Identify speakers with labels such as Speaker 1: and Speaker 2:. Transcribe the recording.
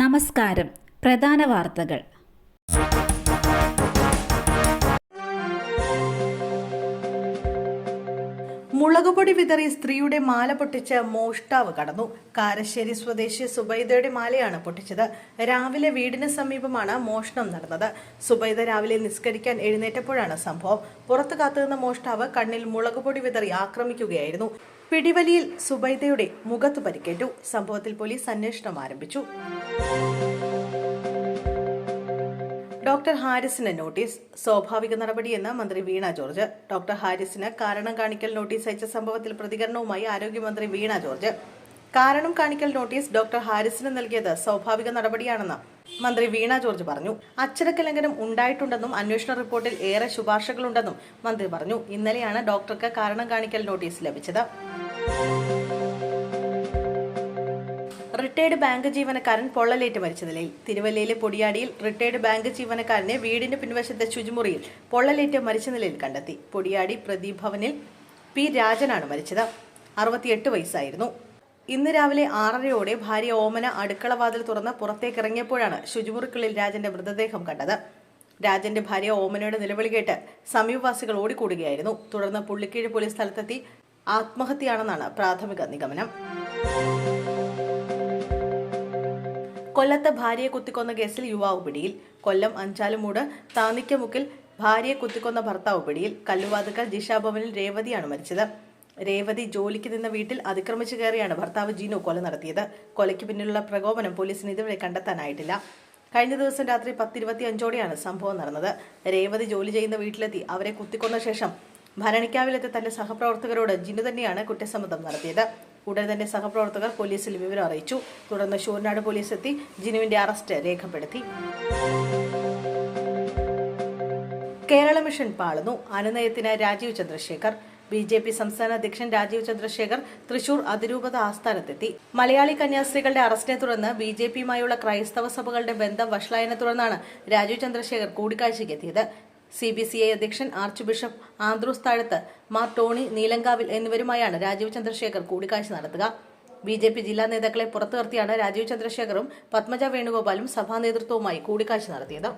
Speaker 1: നമസ്കാരം. പ്രധാന വാർത്തകൾ.
Speaker 2: മുളകുപൊടി വിതറി സ്ത്രീയുടെ മാല പൊട്ടിച്ച് മോഷ്ടാവ് കടന്നു. കാരശ്ശേരി സ്വദേശി സുബൈദയുടെ മാലയാണ് പൊട്ടിച്ചത്. രാവിലെ വീടിന് സമീപമാണ് മോഷണം നടന്നത്. സുബൈദ രാവിലെ നിസ്കരിക്കാൻ എഴുന്നേറ്റപ്പോഴാണ് സംഭവം. പുറത്തു കാത്തുനിന്ന മോഷ്ടാവ് കണ്ണിൽ മുളകുപൊടി വിതറി ആക്രമിക്കുകയായിരുന്നു. പിടിവലിയിൽ സുബൈദയുടെ മുഖത്ത് പരിക്കേറ്റു. സംഭവത്തിൽ പോലീസ് അന്വേഷണം ആരംഭിച്ചു. ഡോക്ടർ ഹാരിസിന് നോട്ടീസ് സ്വാഭാവിക നടപടിയെന്ന് മന്ത്രി വീണ ജോർജ്. ഡോക്ടർ ഹാരിസിന് കാരണം കാണിക്കൽ നോട്ടീസ് അയച്ച സംഭവത്തിൽ പ്രതികരണവുമായി ആരോഗ്യമന്ത്രി വീണ ജോർജ്. കാരണം കാണിക്കൽ നോട്ടീസ് ഡോക്ടർ ഹാരിസിന് നൽകിയത് സ്വാഭാവിക നടപടിയാണെന്ന് മന്ത്രി വീണ ജോർജ് പറഞ്ഞു. അച്ചടക്ക ലംഘനം ഉണ്ടായിട്ടുണ്ടെന്നും അന്വേഷണ റിപ്പോർട്ടിൽ ഏറെ ശുപാർശകളുണ്ടെന്നും മന്ത്രി പറഞ്ഞു. ഇന്നലെയാണ് ഡോക്ടർക്ക് കാരണം കാണിക്കൽ നോട്ടീസ് ലഭിച്ചത്. റിട്ടയർഡ് ബാങ്ക് ജീവനക്കാരൻ പൊള്ളലേറ്റ് മരിച്ച നിലയിൽ. തിരുവല്ലയിലെ പൊടിയാടിയിൽ റിട്ടയർഡ് ബാങ്ക് ജീവനക്കാരനെ വീടിന്റെ പിൻവശത്തെ ശുചിമുറിയിൽ പൊള്ളലേറ്റ് മരിച്ച നിലയിൽ കണ്ടെത്തി. പൊടിയാടി പ്രദീപ് ഭവനിൽ പി രാജനാണ് മരിച്ചത്. അറുപത്തിയെട്ട് വയസ്സായിരുന്നു. ഇന്ന് രാവിലെ ആറരയോടെ ഭാര്യ ഓമന അടുക്കള വാതിൽ തുറന്ന് പുറത്തേക്കിറങ്ങിയപ്പോഴാണ് ശുചിമുറിക്കുള്ളിൽ രാജന്റെ മൃതദേഹം കണ്ടത്. രാജന്റെ ഭാര്യ ഓമനയുടെ നിലവിളി കേട്ട് സമീപവാസികൾ ഓടിക്കൂടുകയായിരുന്നു. തുടർന്ന് പുള്ളിക്കീഴ് പോലീസ് സ്ഥലത്തെത്തി ആത്മഹത്യയാണെന്നാണ് പ്രാഥമിക നിഗമനം. കൊല്ലത്ത് ഭാര്യയെ കുത്തിക്കൊന്ന കേസിൽ യുവാവ് പിടിയിൽ. കൊല്ലം അഞ്ചാലുമൂട് താന്നിക്കമുക്കിൽ ഭാര്യയെ കുത്തിക്കൊന്ന ഭർത്താവ് പിടിയിൽ. കല്ലുവാതുക്കൽ ജിഷാഭവനിൽ രേവതിയാണ് മരിച്ചത്. രേവതി ജോലിക്ക് നിന്ന വീട്ടിൽ അതിക്രമിച്ചു കയറിയാണ് ഭർത്താവ് ജീനു കൊല നടത്തിയത്. കൊലയ്ക്ക് പിന്നിലുള്ള പ്രകോപനം പോലീസിന് ഇതുവരെ കണ്ടെത്താനായിട്ടില്ല. കഴിഞ്ഞ ദിവസം രാത്രി പത്തിരുപത്തി അഞ്ചോടെയാണ് സംഭവം നടന്നത്. രേവതി ജോലി ചെയ്യുന്ന വീട്ടിലെത്തി അവരെ കുത്തിക്കൊന്ന ശേഷം ഭരണിക്കാവിലെത്തി തന്റെ സഹപ്രവർത്തകരോട് ജിനു തന്നെയാണ് കുറ്റസമ്മതം നടത്തിയത്. ഉടൻ തന്നെ സഹപ്രവർത്തകർ പോലീസിൽ വിവരം അറിയിച്ചു. തുടർന്ന് ഷൂർനാട് പോലീസ് എത്തി ജിനുവിന്റെ അറസ്റ്റ് രേഖപ്പെടുത്തി. കേരള മിഷൻ പാളുന്നു. അനുനയത്തിന് Rajeev Chandrasekhar. B J P സംസ്ഥാന അധ്യക്ഷൻ രാജീവ് ചന്ദ്രശേഖർ തൃശൂർ അതിരൂപത ആസ്ഥാനത്തെത്തി. മലയാളി കന്യാസ്ത്രീകളുടെ അറസ്റ്റിനെ തുടർന്ന് ബി ജെ പിയുമായുള്ള ക്രൈസ്തവ സഭകളുടെ ബന്ധം വഷളായതിനെ തുടർന്നാണ് രാജീവ് ചന്ദ്രശേഖർ കൂടിക്കാഴ്ചയ്ക്ക് എത്തിയത്. സി ബി സി ഐ അധ്യക്ഷൻ archbishop Andrews Thazhath Mar Tony Neelankavil എന്നിവരുമായാണ് Rajeev Chandrasekhar കൂടിക്കാഴ്ച നടത്തുക. ബി ജെ പി ജില്ലാ നേതാക്കളെ പുറത്തു നിർത്തിയാണ് രാജീവ് ചന്ദ്രശേഖറും പത്മജ വേണുഗോപാലും സഭാ നേതൃത്വവുമായി കൂടിക്കാഴ്ച നടത്തിയത്.